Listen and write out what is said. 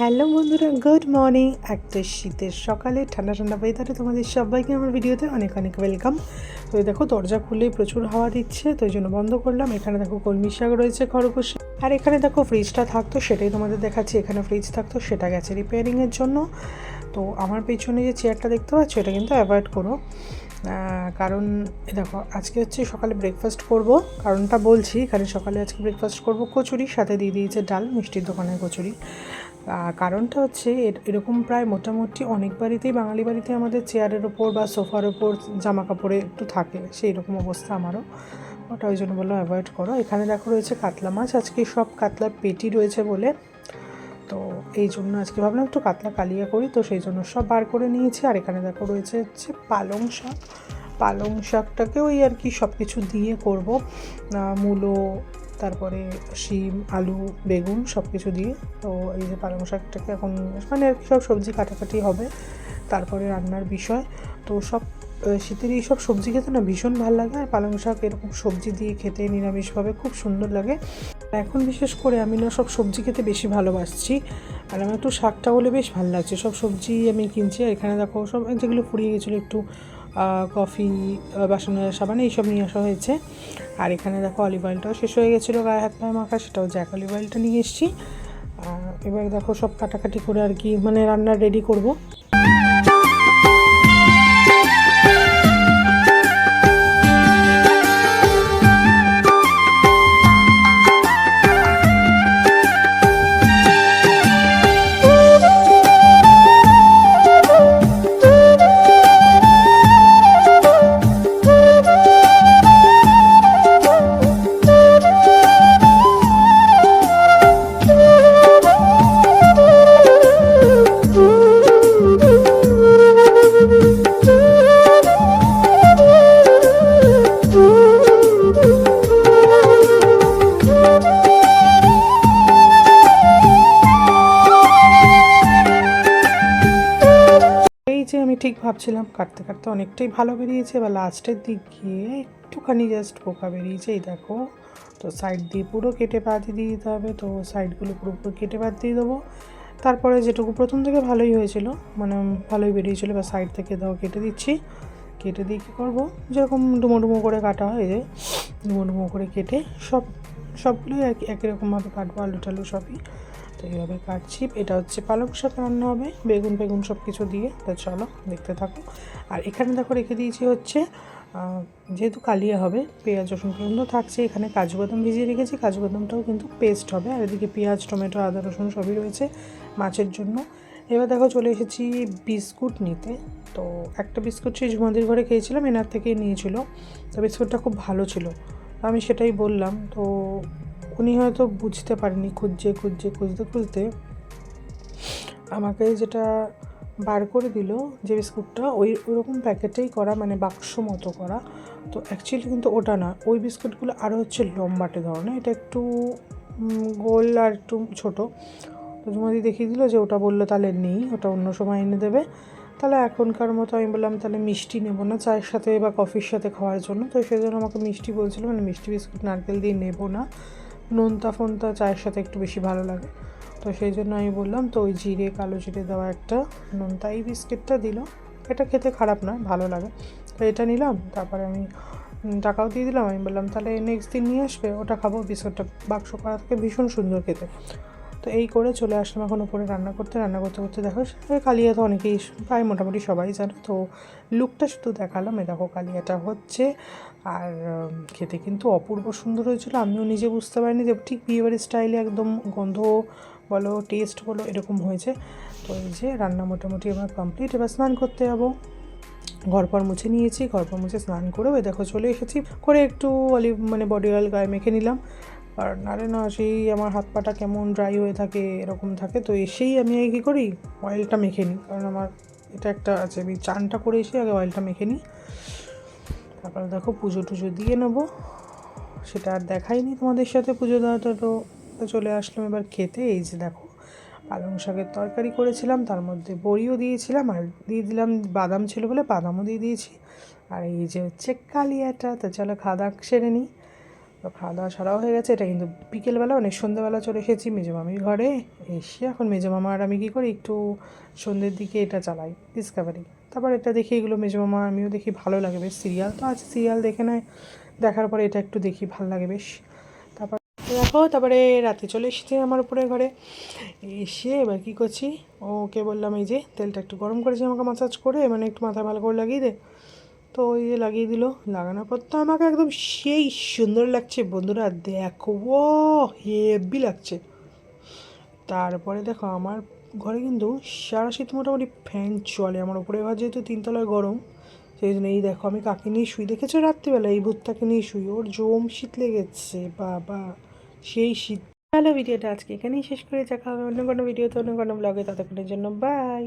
Hello বন্ধুরা, good morning. একটা শীতের সকালে ঠান্ডা ঠান্ডা ওয়েদারে তোমাদের সবাইকে আমার ভিডিওতে অনেক অনেক ওয়েলকাম তো দেখো, দরজা খুললেই প্রচুর হাওয়া দিচ্ছে, তো এই জন্য বন্ধ করলাম। এখানে দেখো কলমি শাক রয়েছে, খরগোশ। আর এখানে দেখো ফ্রিজটা থাকতো, সেটাই তোমাদের দেখাচ্ছি। এখানে ফ্রিজ থাকতো, সেটা গেছে রিপেয়ারিংয়ের জন্য। তো আমার পেছনে যে চেয়ারটা দেখতে পাচ্ছ, এটা কিন্তু অ্যাভয়েড করো। কারণ দেখো, আজকে হচ্ছে সকালে ব্রেকফাস্ট করব। কারণটা বলছি, এখানে সকালে আজকে ব্রেকফাস্ট করব কচুরি, সাথে দিয়ে দিয়েছে ডাল, মিষ্টির দোকানের কচুরি। কারণটা হচ্ছে এর- এরকম প্রায় মোটামুটি অনেক বাড়িতেই, বাঙালি বাড়িতে আমাদের চেয়ারের ওপর বা সোফার ওপর জামা কাপড়ে একটু থাকে, সেই রকম অবস্থা আমারও। ওটা ওই জন্য বললাম অ্যাভয়েড করো। এখানে দেখো রয়েছে কাতলা মাছ, আজকে সব কাতলার পেটি রয়েছে বলে। তো এই জন্য আজকে ভাবলাম একটু কাতলা কালিয়া করি, তো সেই জন্য সব বার করে নিয়েছি। আর এখানে দেখো রয়েছে হচ্ছে পালং শাক। পালং শাকটাকে ওই আর কি সব কিছু দিয়ে করব। মূলো তারপরে শিম, আলু, বেগুন সব কিছু দিয়ে। তো এই যে পালং শাকটাকে এখন মানে আর কি সব সবজি কাটাকাটি হবে। তারপরে রান্নার বিষয়। তো সব শীতের এই সব সবজি খেতে না ভীষণ ভালো লাগে। আর পালং শাক এরকম সবজি দিয়ে খেতে নিরামিষভাবে খুব সুন্দর লাগে। এখন বিশেষ করে আমি না সব সবজি খেতে বেশি ভালোবাসছি। আর আমার একটু শাকটা হলে বেশ ভালো লাগছে। সব সবজি আমি কিনছি। আর এখানে দেখো সব যেগুলো ফুরিয়ে গেছিল একটু কফি বাসনের সাবান, এইসব নিয়ে আসা হয়েছে। আর এখানে দেখো অলিভ অয়েলটাও শেষ হয়ে গেছিল, গায়ে হাত পায়ে মাখা, সেটাও জ্যাক অলিভ অয়েলটা নিয়ে এসেছি। এবার দেখো সব কাটাকাটি করে আর কি মানে রান্না রেডি করব। ঠিক ভাবছিলাম কাটতে কাটতে অনেকটাই ভালো বেরিয়েছে, এবার লাস্টের দিক গিয়ে একটুখানি জাস্ট পোকা বেরিয়েছে, এই দেখো। তো সাইড দিয়ে পুরো কেটে বাদ দিয়ে দিতে হবে, তো সাইডগুলো পুরো পুরো কেটে বাদ দিয়ে দেবো। তারপরে যেটুকু প্রথম থেকে ভালোই হয়েছিল মানে ভালোই বেরিয়েছিলো বা সাইড থেকে দাও কেটে দিচ্ছি। কেটে দিয়ে কী করব? যেরকম ডুমো ডুমো করে কাটা হয় যে ডুমো ডুমো করে কেটে সব, সবগুলোই একই একই রকমভাবে কাটবো, আলু টালু সবই। তো এইভাবে কাটছি। এটা হচ্ছে পালং শাক রান্না হবে। বেগুন বেগুন সব কিছু দিয়ে। তো চলো, দেখতে থাকো। আর এখানে দেখো রেখে দিয়েছি হচ্ছে যেহেতু কালিয়া হবে, পেঁয়াজ, রসুন পর্যন্ত থাকছে। এখানে কাজু বাদাম ভিজিয়ে রেখেছি। কাজু বাদামটাও কিন্তু পেস্ট হবে। আর এদিকে পেঁয়াজ, টমেটো, আদা, রসুন সবই রয়েছে মাছের জন্য। এবার দেখো চলে এসেছি বিস্কুট নিতে। তো একটা বিস্কুট সেই ঝুমাদির ঘরে খেয়েছিলাম। এনার থেকেই নিয়েছিল। তো বিস্কুটটা খুব ভালো ছিল। আমি সেটাই বললাম। তো উনি হয়তো বুঝতে পারেনি খুঁজছে খুঁজছে, খুঁজতে খুঁজতে। আমাকে যেটা বার করে দিল যে বিস্কুটটা ওই, ওরকম প্যাকেটেই করা মানে বাক্স মতো করা। তো অ্যাকচুয়ালি কিন্তু ওটা না, ওই বিস্কুটগুলো আরও হচ্ছে লম্বাটে ধরনের, এটা একটু গোল আর একটু ছোটো। তো জুমাদি দেখিয়ে দিল যে ওটা বলল তাহলে নেই, ওটা অন্য সময় এনে দেবে। তাহলে এখনকার মতো আমি বললাম তাহলে মিষ্টি নেব না, চায়ের সাথে বা কফির সাথে খাওয়ার জন্য। তো সেই জন্য আমাকে মিষ্টি বলছিল মানে মিষ্টি বিস্কুট নারকেল দিয়ে নেব না। নোনতা ফোনতা চায়ের সাথে একটু বেশি ভালো লাগে। তো সেই জন্য আমি বললাম, তো ওই জিরে, কালো জিরে দেওয়া একটা নোনতা এই বিস্কিটটা দিল। এটা খেতে খারাপ নয় ভালো লাগে। তো এটা নিলাম, তারপরে আমি টাকাও দিয়ে দিলাম। আমি বললাম, তাহলে নেক্সট দিন নিয়ে আসবে, ওটা খাব, বিস্কুটটা, বাক্স করা থেকে ভীষণ সুন্দর খেতে। তো এই করে চলে আসলাম এখন উপরে রান্না করতে রান্না করতে করতে দেখো কালিয়া তো অনেকেই প্রায় মোটামুটি সবাই জানে, তো লুকটা শুধু দেখালাম এ দেখো কালিয়াটা হচ্ছে। আর খেতে কিন্তু অপূর্ব সুন্দর হয়েছিল, আমিও নিজে বুঝতে পারিনি যে ঠিক বিয়েবাড়ির স্টাইলে একদম গন্ধ বলো টেস্ট বলো, এরকম হয়েছে। তো এই যে রান্না মোটামুটি আমার কমপ্লিট এবার স্নান করতে যাব। ঘর পর মুছে নিয়েছি, ঘর পর মুছে স্নান করে ওই দেখো চলে এসেছি। করে একটু অলিভ মানে বডি অয়েল গায়ে মেখে নিলাম। আর নারে না, সেই আমার হাত পাটা কেমন ড্রাই হয়ে থাকে, এরকম থাকে, তো এসেই আমি আগে কী করি? অয়েলটা মেখে নিই, কারণ আমার এটা একটা আছে, আমি চানটা করে এসে আগে অয়েলটা মেখে নিই। তারপরে দেখো পুজো টুজো দিয়ে নেব। সেটা আর দেখাইনি তোমাদের সাথে পুজো দেওয়াটা তো চলে আসলাম এবার খেতে। এই যে দেখো, পালং শাকের তরকারি করেছিলাম, তার মধ্যে বড়িও দিয়েছিলাম, আর দিয়ে দিলাম বাদাম ছিল বলে বাদামও দিয়ে দিয়েছি। আর এই যে হচ্ছে কালিয়াটা, তো চলো খাওয়া দাওয়া সেরে নিই। তো খাওয়া দাওয়া সারাও হয়ে গেছে। এটা কিন্তু বিকেলবেলা, অনেক সন্ধ্যেবেলা চলে এসেছি মেজো মামির ঘরে। এসে এখন মেজো মামা আর আমি কী করি? একটু সন্ধ্যের দিকে এটা চালাই ডিসকাভারি তারপর এটা দেখি এগুলো মেজো মামা, আমিও দেখি ভালো লাগে বেশ সিরিয়াল। তো আছে সিরিয়াল দেখে নেয়, দেখার পরে এটা একটু দেখি, ভালো লাগে বেশ। তারপর দেখো, তারপরে রাতে চলে এসেছে আমার উপরে ঘরে। এসে এবার কী করছি? ওকে বললাম, এই যে তেলটা একটু গরম করেছি আমাকে মাসাজ করে মানে একটু মাথা ভালো করে লাগিয়ে দে। তো ওই যে লাগিয়ে দিল। লাগানোর পর তো আমাকে একদম সেই সুন্দর লাগছে বন্ধুরা, দেখো ও হেভি লাগছে। তারপরে দেখো, আমার ঘরে কিন্তু সারা শীত মোটামুটি ফ্যান চলে, আমার উপরে ঘর যেহেতু তিনতলায় গরম, সেই জন্য এই দেখো, আমি কাকে নিয়ে শুই? দেখেছ রাত্রিবেলা, এই ভূতটাকে নিয়ে শুই, ওর জম শীত লেগেছে, বাবা, সেই শীত। ভালো ভিডিওটা আজকে এখানেই শেষ করে দেখা হবে অন্য কোনো ভিডিওতে, অন্য কোনো ব্লগে ততক্ষণের জন্য বাই